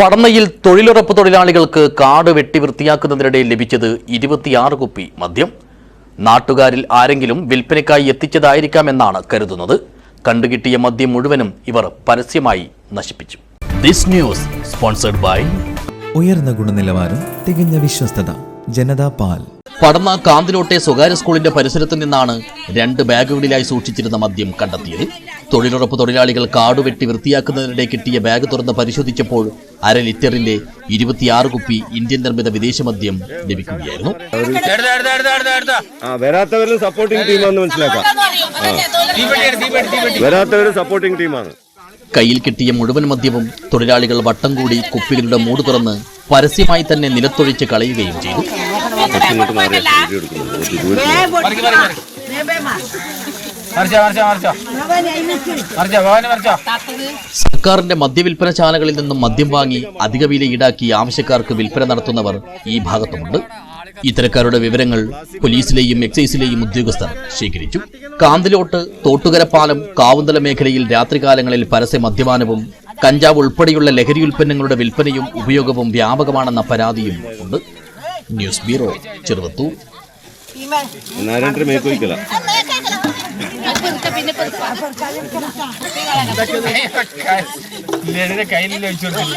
പടന്നയിൽ തൊഴിലുറപ്പ് തൊഴിലാളികൾക്ക് കാട് വെട്ടി വൃത്തിയാക്കുന്നതിനിടെ ലഭിച്ചത് ഇരുപത്തിയാറ് കുപ്പി മദ്യം. നാട്ടുകാരിൽ ആരെങ്കിലും വിൽപ്പനയ്ക്കായി എത്തിച്ചതായിരിക്കാമെന്നാണ് കരുതുന്നത്. കണ്ടുകിട്ടിയ മദ്യം മുഴുവനും ഇവർ പരസ്യമായി നശിപ്പിച്ചു. ദിസ് ന്യൂസ് സ്പോൺസർഡ് ബൈ ഉയർന്ന ഗുണനിലവാരം തികഞ്ഞ വിശ്വസ്തത ജനതാ പാൽ. പടന്ന കാന്തിലോട്ടെ സ്വകാര്യ സ്കൂളിന്റെ പരിസരത്ത് നിന്നാണ് രണ്ട് ബാഗുകളിലായി സൂക്ഷിച്ചിരുന്ന മദ്യം കണ്ടെത്തിയത്. തൊഴിലുറപ്പ് തൊഴിലാളികൾ കാടുവെട്ടി വൃത്തിയാക്കുന്നതിനിടെ കിട്ടിയ ബാഗ് തുറന്ന് പരിശോധിച്ചപ്പോൾ അര ലിറ്ററിന്റെ ഇരുപത്തിയാറ് കുപ്പി ഇന്ത്യൻ നിർമ്മിത വിദേശ മദ്യം ലഭിക്കുകയായിരുന്നു. വരാത്തവരിൽ സപ്പോർട്ടിംഗ് ടീമാണെന്ന് മനസ്സിലാക്കാം. വരാത്തവര് സപ്പോർട്ടിംഗ് ടീമാണ് കയ്യിൽ കിട്ടിയ മുഴുവൻ മദ്യവും തൊഴിലാളികൾ വട്ടം കൂടി കുപ്പികളുടെ മൂട് തുറന്ന് പരസ്യമായി തന്നെ നിലത്തൊഴിച്ച് കളയുകയും ചെയ്തു. ഇങ്ങോട്ട് മദ്യവിൽപ്പന ചാനകളിൽ സർക്കാരിന്റെ നിന്നും മദ്യം വാങ്ങി അധിക വില ഈടാക്കി ആവശ്യക്കാർക്ക് വിൽപ്പന നടത്തുന്നവർ ഈ ഭാഗത്തുമുണ്ട്. ഇത്തരക്കാരുടെ വിവരങ്ങൾ പോലീസിലെയും എക്സൈസിലെയും ഉദ്യോഗസ്ഥർ ശേഖരിച്ചു. കാന്തിലോട്ട് തോട്ടുകരപ്പാലം കാവുന്തല മേഖലയിൽ രാത്രികാലങ്ങളിൽ പരസ്യ മദ്യപാനവും കഞ്ചാവ് ഉൾപ്പെടെയുള്ള ലഹരി ഉൽപ്പന്നങ്ങളുടെ വിൽപ്പനയും ഉപയോഗവും വ്യാപകമാണെന്ന പരാതിയും ഉണ്ട്. News bureau Cheruvathur. കയ്യിൽ വെച്ചു കൊടുത്തില്ല